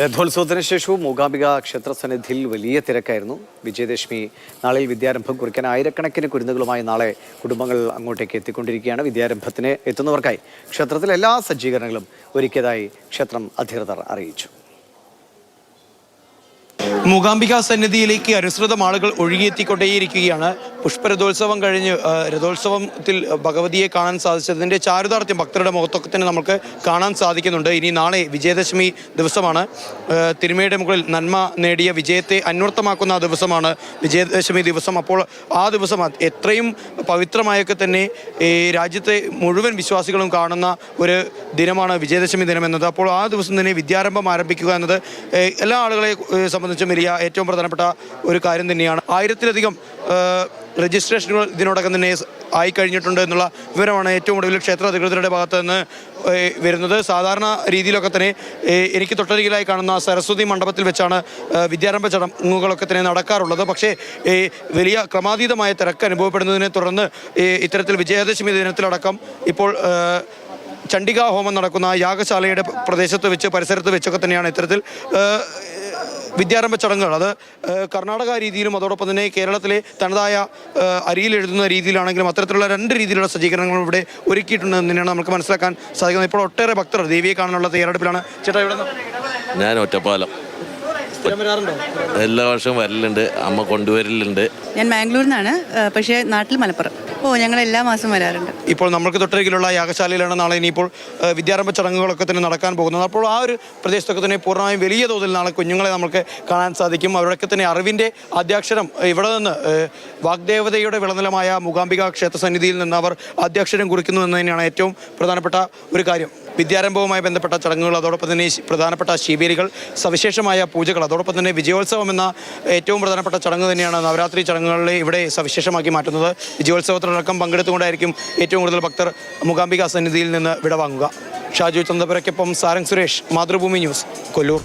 രഥോത്സവത്തിന് ശേഷവും മൂകാംബിക ക്ഷേത്ര സന്നിധിയിൽ വലിയ തിരക്കായിരുന്നു. വിജയദശമി നാളെ വിദ്യാരംഭം കുറിക്കാൻ ആയിരക്കണക്കിന് കുരുന്നുകളുമായി നാളെ കുടുംബങ്ങൾ അങ്ങോട്ടേക്ക് എത്തിക്കൊണ്ടിരിക്കുകയാണ്. വിദ്യാരംഭത്തിന് എത്തുന്നവർക്കായി ക്ഷേത്രത്തിൽ എല്ലാ സജ്ജീകരണങ്ങളും ഒരുക്കിയതായി ക്ഷേത്രം അധികൃതർ അറിയിച്ചു. മൂകാംബിക സന്നിധിയിലേക്ക് അനുസൃതം ആളുകൾ ഒഴുകിയെത്തിക്കൊണ്ടേയിരിക്കുകയാണ് പുഷ്പരഥോത്സവം കഴിഞ്ഞ് രഥോത്സവത്തിൽ ഭഗവതിയെ കാണാൻ സാധിച്ചതിന്റെ ചാരുതാർത്ഥ്യം ഭക്തരുടെ മുഖത്തൊക്കെ തന്നെ നമുക്ക് കാണാൻ സാധിക്കുന്നുണ്ട്. ഇനി നാളെ വിജയദശമി ദിവസമാണ്. തിരുമയുടെ മുകളിൽ നന്മ നേടിയ വിജയത്തെ അന്വർത്ഥമാക്കുന്ന ദിവസമാണ് വിജയദശമി ദിവസം. അപ്പോൾ ആ ദിവസം എത്രയും പവിത്രമായൊക്കെ തന്നെ ഈ രാജ്യത്തെ മുഴുവൻ വിശ്വാസികളും കാണുന്ന ഒരു ദിനമാണ് വിജയദശമി ദിനം എന്നത്. അപ്പോൾ ആ ദിവസം തന്നെ വിദ്യാരംഭം ആരംഭിക്കുക എന്നത് എല്ലാ ആളുകളെ സംബന്ധിച്ചും വലിയ ഏറ്റവും പ്രധാനപ്പെട്ട ഒരു കാര്യം തന്നെയാണ്. ആയിരത്തിലധികം രജിസ്ട്രേഷനുകൾ ഇതിനോടകം തന്നെ ആയിക്കഴിഞ്ഞിട്ടുണ്ട് ആയി കഴിഞ്ഞിട്ടുണ്ട് എന്നുള്ള വിവരമാണ് ഏറ്റവും ഒടുവിൽ ക്ഷേത്ര അധികൃതരുടെ ഭാഗത്ത് നിന്ന് വരുന്നത്. സാധാരണ രീതിയിലൊക്കെ തന്നെ എനിക്ക് തൊട്ടരികിലായി കാണുന്ന സരസ്വതി മണ്ഡപത്തിൽ വെച്ചാണ് വിദ്യാരംഭ ചടങ്ങുകളൊക്കെ തന്നെ നടക്കാറുള്ളത്. പക്ഷേ വലിയ ക്രമാതീതമായ തിരക്ക് അനുഭവപ്പെടുന്നതിനെ തുടർന്ന് ഇത്തരത്തിൽ വിജയദശമി ദിനത്തിലടക്കം ഇപ്പോൾ ചണ്ഡികാ ഹോമം നടക്കുന്ന യാഗശാലയുടെ പ്രദേശത്ത് വെച്ച് പരിസരത്ത് വെച്ചൊക്കെ തന്നെയാണ് ഇത്തരത്തിൽ വിദ്യാരംഭ ചടങ്ങുകൾ. അത് കർണാടക രീതിയിലും അതോടൊപ്പം തന്നെ കേരളത്തിലെ തനതായ അരിയിൽ എഴുതുന്ന രീതിയിലാണെങ്കിലും അത്തരത്തിലുള്ള രണ്ട് രീതിയിലുള്ള സജ്ജീകരണങ്ങൾ ഇവിടെ ഒരുക്കിയിട്ടുണ്ട് തന്നെയാണ് നമുക്ക് മനസ്സിലാക്കാൻ സാധിക്കുന്നത്. ഇപ്പോൾ ഒട്ടേറെ ഭക്തർ ദേവിയെ കാണാനുള്ള തയ്യാറെടുപ്പിലാണ്. ചേട്ടാ ഇവിടെ ഞാൻ ഒറ്റപ്പാലം. എല്ലാ വർഷവും വരലുണ്ട്. അമ്മ കൊണ്ടുവരലുണ്ട്. ഞാൻ മാംഗ്ലൂരിൽ നിന്നാണ്. പക്ഷേ നാട്ടിൽ മലപ്പുറം. ഓ ഞങ്ങൾ എല്ലാ മാസവും വരാറുണ്ട്. ഇപ്പോൾ നമ്മൾക്ക് തൊട്ടരികിലുള്ള യാഗശാലയിലാണ് നാളെ ഇനിയിപ്പോൾ വിദ്യാരംഭ ചടങ്ങുകളൊക്കെ തന്നെ നടക്കാൻ പോകുന്നത്. അപ്പോൾ ആ ഒരു പ്രദേശത്തൊക്കെ തന്നെ പൂർണമായും വലിയ തോതിൽ നാളെ കുഞ്ഞുങ്ങളെ നമുക്ക് കാണാൻ സാധിക്കും. അവരൊക്കെ തന്നെ അറിവിന്റെ ആദ്യാക്ഷരം ഇവിടെ നിന്ന് വാഗ്ദേവതയുടെ വിളനിലമായ മൂകാംബിക ക്ഷേത്ര സന്നിധിയിൽ നിന്ന് അവർ ആദ്യാക്ഷരം കുറിക്കുന്നു എന്ന് തന്നെയാണ് ഏറ്റവും പ്രധാനപ്പെട്ട ഒരു കാര്യം. വിദ്യാരംഭവുമായി ബന്ധപ്പെട്ട ചടങ്ങുകൾ അതോടൊപ്പം തന്നെ പ്രധാനപ്പെട്ട ശിബിരികൾ സവിശേഷമായ പൂജകൾ അതോടൊപ്പം തന്നെ വിജയോത്സവം എന്ന ഏറ്റവും പ്രധാനപ്പെട്ട ചടങ്ങ് തന്നെയാണ് നവരാത്രി ചടങ്ങുകളെ ഇവിടെ സവിശേഷമാക്കി മാറ്റുന്നത്. വിജയോത്സവത്തിലടക്കം പങ്കെടുത്തുകൊണ്ടായിരിക്കും ഏറ്റവും കൂടുതൽ ഭക്തർ മൂകാംബിക സന്നിധിയിൽ നിന്ന് വിടവാങ്ങുക. ഷാജു ചന്ദ്രപുരയ്ക്കൊപ്പം സാരംഗ് സുരേഷ് മാതൃഭൂമി ന്യൂസ് കൊല്ലൂർ.